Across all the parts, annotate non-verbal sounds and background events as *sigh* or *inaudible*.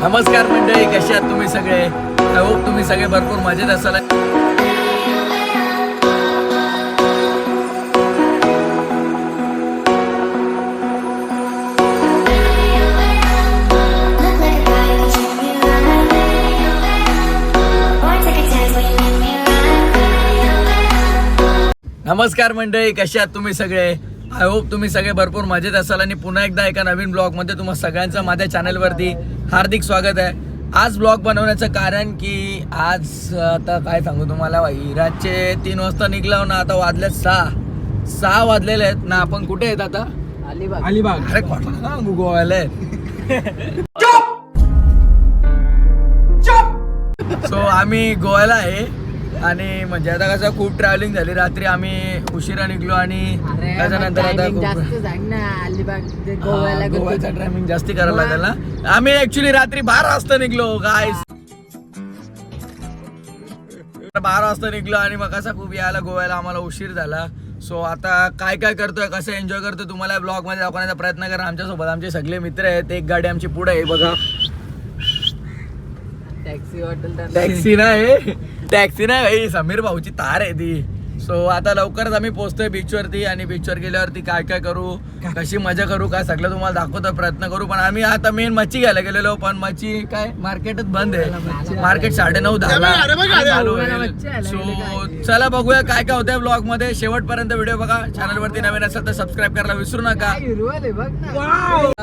नमस्कार मंडळी कसे आहात तुम्ही सगळे? आय होप तुम्ही सगळे भरपूर मजेत असाल. नमस्कार मंडळी कसे आहात तुम्ही सगळे? आय होप तुम्ही सगळे भरपूर मजेत असाल आणि पुन्हा एकदा एका नवीन ब्लॉगमध्ये तुम्हा सगळ्यांचं माझ्या चॅनलवरती हार्दिक स्वागत आहे. आज ब्लॉग बनवण्याचं कारण की आज आता काय सांगू तुम्हाला बाई रातचे तीन वाजता निघलो ना आता वाजले सहा. सहा वाजलेले आहेत. ना आपण कुठे आहेत आता? अलिबाग. अलिबाग. अरे गोव्याला सो आम्ही गोव्याला आहे. आणि म्हणजे आता कसं खूप ट्रॅव्हलिंग झाली. रात्री आम्ही उशिरा निघलो आणि त्याच्यानंतर आता खूप. गोव्याचा टायमिंग जास्ती करायला लागेल ना. आम्ही ऍक्च्युली रात्री बारा वाजता निघलो काय बारा वाजता निघलो आणि मग कसा खूप यायला गोव्याला आम्हाला उशीर झाला. सो आता काय काय करतोय कसं एन्जॉय करतोय तुम्हाला ब्लॉगमध्ये दाखवण्याचा प्रयत्न करा. आमच्यासोबत आमचे सगळे मित्र आहेत. एक गाडी आमची पुढे आहे बघा. टॅक्सी हॉटेल टॅक्सी नाही. टॅक्सी नाही भाई समीर भाऊची तार आहे ती. सो आता लवकरच आम्ही पोहोचतोय बीचवरती आणि बीचवर गेल्यावरती काय काय करू कशी मजा करू काय सगळं तुम्हाला दाखवतो प्रयत्न करू. पण आम्ही आता मेन मच्छी घ्यायला गेलेलो पण मच्छी काय मार्केटच बंद आहे. मार्केट साडे नऊ दहाला चालू आहे सो चला बघूया काय काय होतंय ब्लॉगमध्ये. शेवटपर्यंत व्हिडिओ बघा. चॅनल वरती नवीन असेल तर सबस्क्राईब करायला विसरू नका.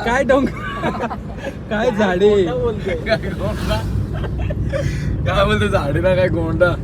काय डोंग काय झाडे? काय बोलतो झाडी ना काय गोंडा.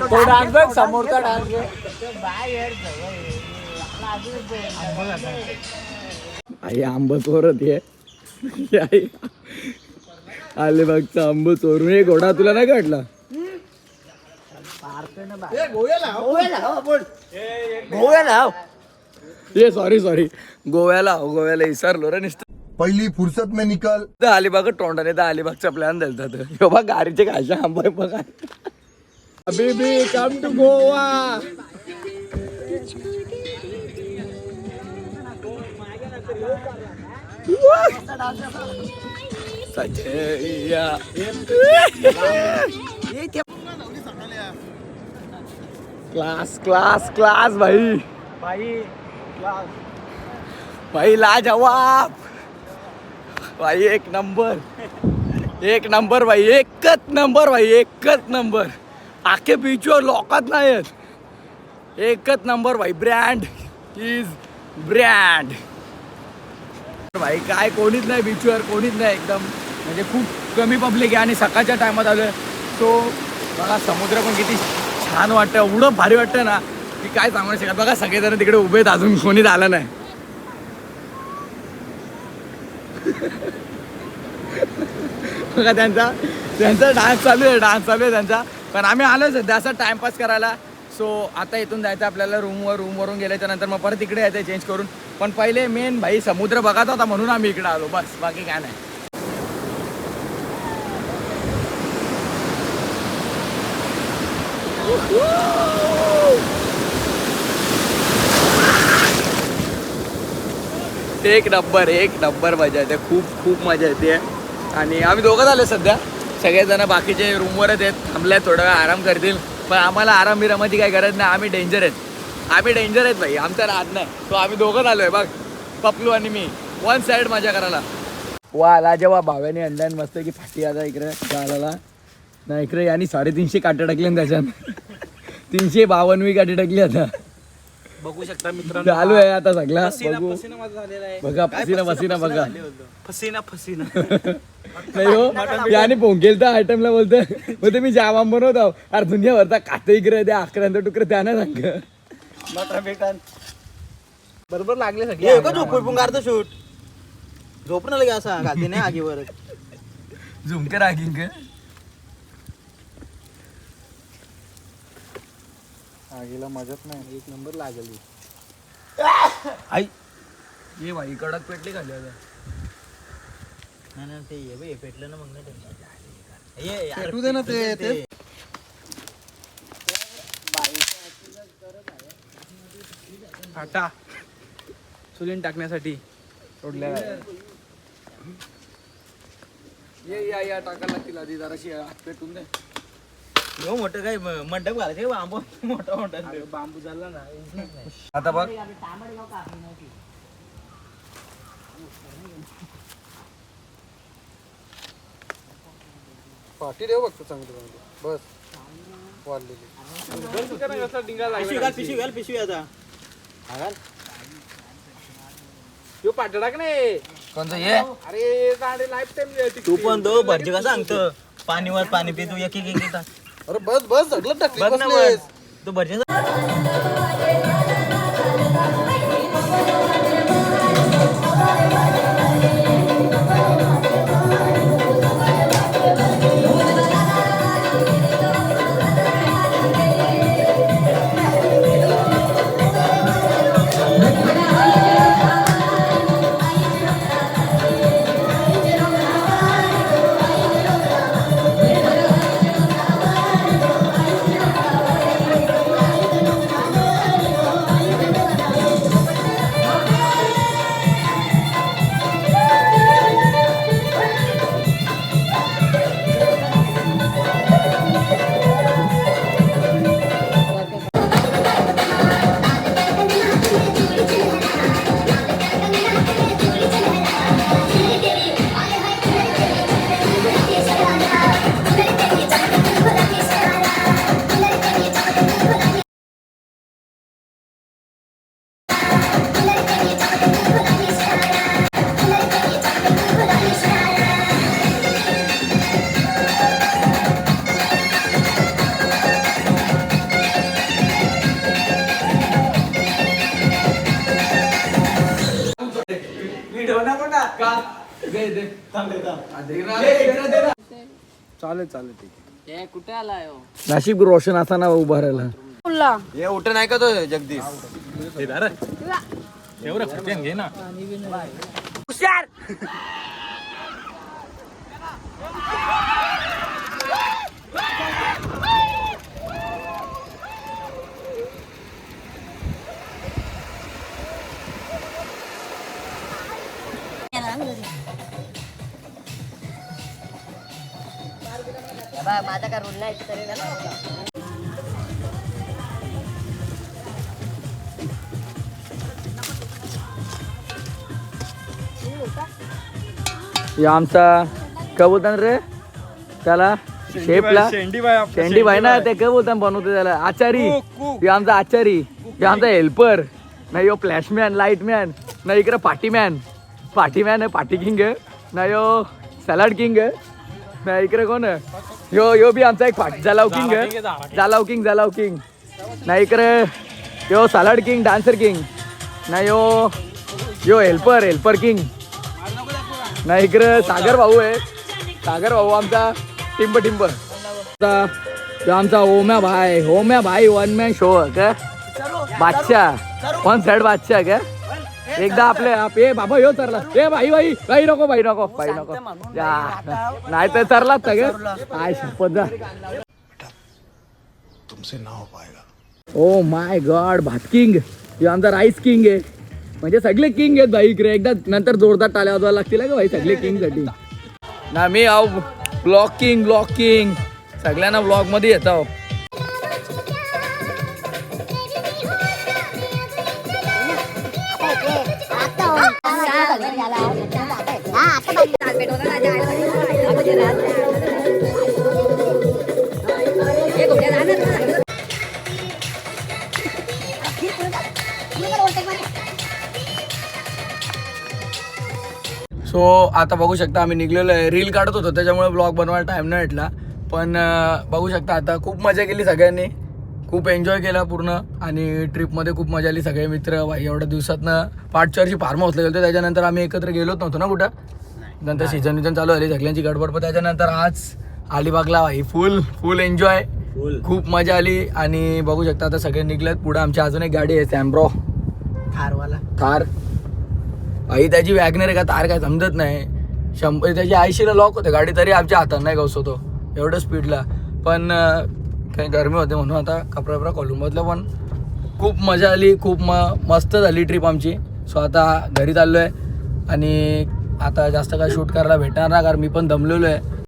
तो डान्स बघ समोरचा डान्स आई आंब चोरत आहे आई अलिबागचा आंब चोरून. हे घोडा तुला नाही काढला ये सॉरी सॉरी गोव्याला हो, गोव्याला विसरलो रे नुसतं. पहली फुर्सत में निकल. तर अलिबाग तोंडाने तर अलिबागचा प्लॅन दिलता तर ह्यो बघ गाडीचे खायचे आंबा बघा. कम टू गोवा सजया क्लास क्लास क्लास भाई. भाई भाई लाजवाब. भाई एक नंबर. एक नंबर भाई. एकच नंबर भाई. एकच नंबर. आखे बीचवर लोकात नाही आहेत एकच नंबर भाई ब्रँड इज ब्रँड भाई काय कोणीच नाही बीचवर कोणीच नाही एकदम. म्हणजे खूप कमी पब्लिक आहे आणि सकाळच्या टायमात आलोय. सो बघा समुद्र पण किती छान वाटतं एवढं भारी वाटतं ना की काय सांगू शकत. बघा सगळेजण तिकडे उभे आहेत अजून कोणीच आलं नाही. *laughs* बघा त्यांचा त्यांचा डान्स चालू आहे डान्स चालू आहे त्यांचा. पण आम्ही आलो सध्या असं टाइमपास करायला. सो आता इथून जायचं आपल्याला रूमवर रूमवरून गेल्याच्यानंतर मग परत इकडे यायचं चेंज करून. पण पहिले मेन भाई समुद्र बघत होता म्हणून आम्ही इकडे आलो बस बाकी काय नाही. एक डब्बर एक डब्बर मजा येते खूप खूप मजा येते. आणि आम्ही दोघं झाले सध्या. सगळेजण बाकीचे रूमवरच आहेत. थांबले थोडा वेळ आराम करतील. पण आम्हाला आराम बिरामाची काही गरज नाही. आम्ही डेंजर आहेत. आम्ही डेंजर आहेत भाई. आमचा राहत नाही. तो आम्ही दोघंच आलोय बघ पपलू आणि मी. वन साईड मजा करायला वा आला जेव्हा भाव्याने अंड्यान मस्त की फाटी आता इकडे चालायला नाही इकडे यांनी साडेतीनशे काटे टाकले ना त्याच्यात. तीनशे बावन्नवी काटे टाकली आता. बघू शकता मित्रांनो. चालू आहे आता सगळा. पसीना बघू. पसीना माझा झालेला आहे. बघा पसीना पसीना बघा. पसीना पसीना. *laughs* नाही हो याने पोंकेल तर आयटमला बोलतोय. बोलते मी जामा बनवतो अरे दुनियाभरचा कात इकडे द्या अकरांचा तुकडे त्यानं सांग. बरोबर लागले सगळे झोपून काढतो शूट. झोपून लगे असा घालते नाही आगीवर झुमके राखीन आगीला मजाच नाही. एक नंबर लागली. आई. ये भाई कडक पेटली खाली आता. ते पेटलं ना मग पेटू दे ना ते ते. फाटा चुलीन टाकण्यासाठी सोडल्या. ये या या टाकायला लागतील आधी जराशी हात पेटून दे. हो मोठं काय मंडप घालायचे बांबू? मोठा मोठा बांबू झाला ना आता बघ. पाठी ठेव बघतो चांगली चांगली. बस. वाढलेली. पिशवी घाल पिशवी घाल पिशवी आता. घाल. तो पाठडाक नाही? कोणतं ये? अरे गाडी लाईफ टाइम तू पण तो भटजी का सांगतो? पाणीवर पाणी पी तू एक एक एक तास. अरे बस बस झटलं टाकली बघ ना बसलेस. बस तू भटजी चालेल चालेल ठीक ए कुठे आलाय हो? नाशिक रोशन असा ना उभा राहिला. हे उठ नाही का तो जगदीश. घे ना. माझा का रूल नाही तरी हे आमचा काय बोलतात रे? त्याला शेपला शेंडी बाय ना ते काय बोलतात बनवतो त्याला. आचारी. हे आमचा आचारी. हे आमचा हेल्पर नाही यो फ्लॅशमॅन लाईटमॅन नाही इकडे पाटीमॅन पाटीमॅन आहे पाटी किंग नाही यो सॅलाड किंग नाही इकडे कोण आहे? यो यो बी आमचा एक पाटी जलाव किंग जलाव किंग जलाव किंग. नाही इकडे यो सॅलाड किंग डान्सर किंग. नाही यो यो हेल्पर हेल्पर किंग. नाही इकडे सागर भाऊ आहे. सागर भाऊ आमचा टिंब टिंब. तो आमचा ओम्या भाई ओम्या भाई वन मॅन शो का बादशाह. वन साइड बादशाह का एकदा आपले आप ए बाबा यो तरला ए भाई भाई भाई नको भाई नको भाई नको. नाही तर तरलाच सगळं आय शपथ जा. ओ माय गॉड भात किंग. हे आमचा राईस किंग आहे. म्हणजे सगळे किंग आहेत भाई इकडे. एकदा नंतर जोरदार टाळ्या वाजवायला लागतील का भाई सगळे किंगसाठी ना मी आहो ब्लॉग किंग ब्लॉग किंग. सगळ्यांना ब्लॉगमध्ये येतो. सो आता बघू शकता आम्ही निघलेलो आहे. रील काढत होतो त्याच्यामुळे ब्लॉग बनवायला टाइम नाही भेटला. पण बघू शकता आता खूप मजा केली सगळ्यांनी. खूप एन्जॉय केला पूर्ण. आणि ट्रिपमध्ये खूप मजा आली सगळे मित्र. एवढ्या दिवसातनं पाठच्या फार्म हाऊसला गेलो त्याच्यानंतर आम्ही एकत्र गेलोच नव्हतो ना कुठं? नंतर सीझन विझन चालू झाली सगळ्यांची गडबड. पण त्याच्यानंतर आज अलिबागला भाई फुल फुल एन्जॉय फुल खूप मजा आली. आणि बघू शकता आता सगळे निघलेत. पुढे आमची अजून एक गाडी आहे सॅम्ब्रो थारवाला. थार. आई त्याची वॅगनर आहे का? तार काय समजत नाही. शंभर त्याची ऐंशीला लॉक होते. गाडी तरी आमच्या हातात नाही गवसतो एवढं स्पीडला पण काही गरमी होते म्हणून आता कपडा कपडा कोलंबोतलं पण खूप मजा आली. खूप म मस्त झाली ट्रिप आमची. सो आता घरी चाललो आहे आणि आता जास्त काय शूट करायला भेटणार ना कारण मी पण दमलेलो आहे.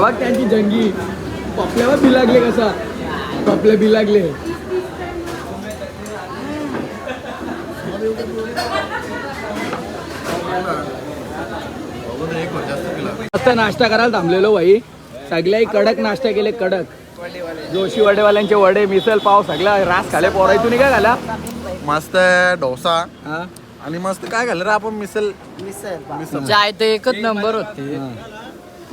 बघ त्यांची जंगी? पपल्यावर बी लागले कसा? पपले बी लागले. मस्त नाश्ता करायला थांबलेलो भाई. सगळ्याही कडक नाश्ता केले कडक. जोशी वडेवाल्यांचे वडे मिसल पाव सगळा रास खाले पोराय तुम्ही काय घाला. मस्त डोसा. हा? आणि मस्त काय घालं रे आपण मिसल चाय तर एकच नंबर होते.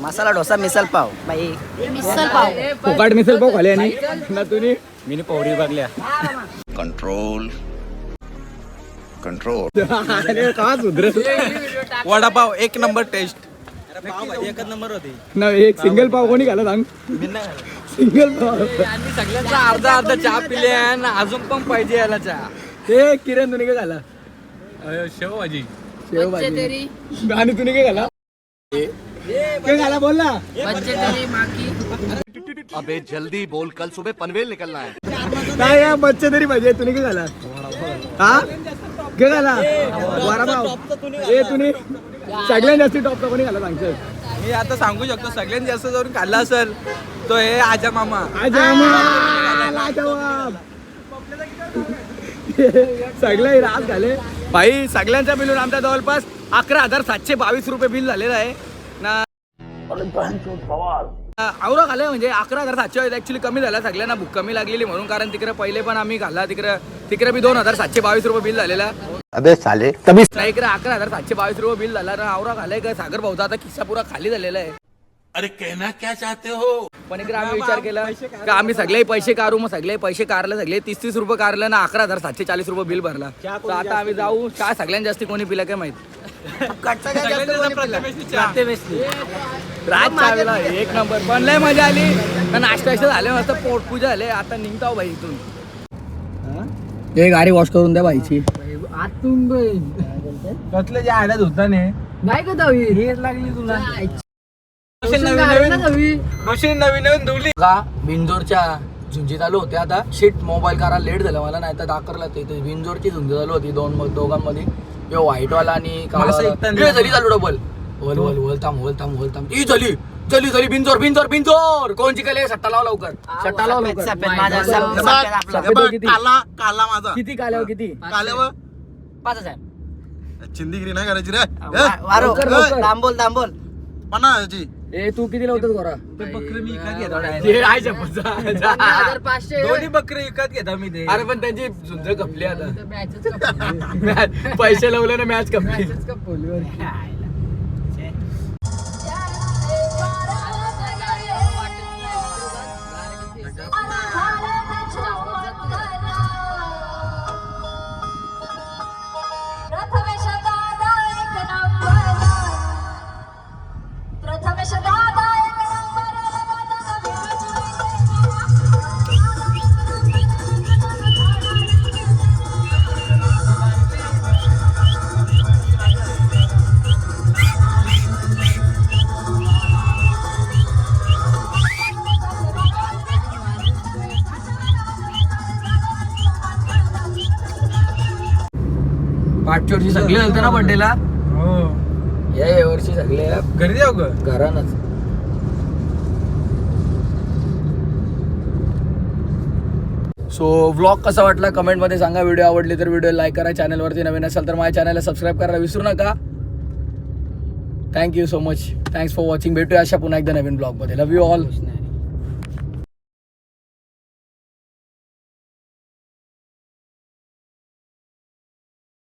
मसाला डोसा मिसल पाव. बाई. मिसल पाव. फुकाट मिसल पाव खाले आणि ना तुम्ही. मी पौरी बघल्या. कंट्रोल कंट्रोल अरे का सुधरे वडापाव एक नंबर टेस्ट अरे पाव भाजी एकच नंबर होती ना एक सिंगल पाव कोणी घाला सांग. सिंगल पाव. आणि सगळ्यांचा अर्धा अर्धा चहा पिले आणि अजून पण पाहिजे याला चहा. ते किरण तुम्ही काय घाला शेव भाजी शेव भाजी आणि तुम्ही काय घाला काय घाला बोल ना बच्चे तरी माकी अबे जल्दी बोल कल सुबह पनवेल निकलना है। काय या बच्चे तरी पाहिजे तुम्ही काय घाला हा? काय घाला वडापाव ए तुम्ही सगळ्यात जास्ती टॉपचा कोणी घाला सांगतात मी आता सांगू शकतो सगळ्यांनी जास्त जरून खाल्ला असेल तो हे आजा मामा. आज. सगळे रास झाले. भाई सगळ्यांचा मिळून आमच्या जवळपास अकरा हजार सातशे बावीस रुपये बिल झालेलं आहे. आवरा खाले म्हणजे अकरा हजार सातशे ऍक्च्युली कमी झाला सगळ्यांना भूक कमी लागलेली म्हणून. कारण तिकडे पहिले पण आम्ही घाला तिकडे तिकडे बी दोन हजार सातशे बावीस रुपये बिल झालेला. अबे साले तभी नाही इकडे अकरा हजार सातशे बावीस रुपये बिल झाला. ना आवरा खालाय का सागर भाऊचा आता किस्सा पुरा खाली झालेला आहे. अरे कहना क्या चाहते हो? पण इकडे आम्ही विचार केला का आम्ही सगळे पैसे काढू मग सगळे पैसे कारले सगळे तीस तीस रुपये कारले ना अकरा हजार सातशे चाळीस रुपये बिल भरला. तर आता आम्ही जाऊ काय सगळ्यात जास्ती कोणी पिला काय माहीत? *laughs* रात चावेला एक नंबर. पण लय मजा आली. नाश्ता वाश्ता झाले मस्त पोटपूजा झाले आता निघताव भाई इथून. हे? गाडी वॉश करून द्या भाईची. आतून. कसलं जे आल्यात होता ने नाही का दहावी? हेच लागली तुला. मशीन नवीन नवीन. धुवली. का बिंजोरच्या झुंजी चालू होते आता. शिट मोबाईल करा लेट झालं मला नाही तर दाखरला ते ते बिंजोरची झुंजी चालू होती दोन मग दोघांमध्ये. यो व्हाईटवाला आणि काळा झाली चालू डबल वल वल वल थांब वल थांब वल थांब. ई झाली चली झाली बिंजोर बिंजोर बिंजोर. कोण जिंकले सट्टा लाव लवकर. सट्टा लाव लवकर. काला काला माझा. किती काल्यावर किती? काल्यावर? पाच हजार चिंदीगिरी नाही करायची रे. तांबोल तांबोल पणाची ए तू किती लावतोस गोरा बकरी मी विकत घेतो. हे पाचशे दोन्ही बकरी विकत घेतो मी ते. अरे पण त्यांची झुंज कपली आता. *laughs* पैसे लावले ना मॅच कपली सगळे होते ना बर्थडेला हो. या वर्षी सगळे. घरी जाऊ ग घरानच. सो व्लॉग कसा वाटला? कमेंटमध्ये सांगा. व्हिडिओ आवडली तर व्हिडिओ लाईक करा. चॅनलवरती नवीन असाल तर माझ्या चॅनलला सबस्क्राईब करायला विसरू नका. Thank you so much thanks for watching भेटूया अशा पुन्हा एकदा नवीन ब्लॉगमध्ये लव यू ऑल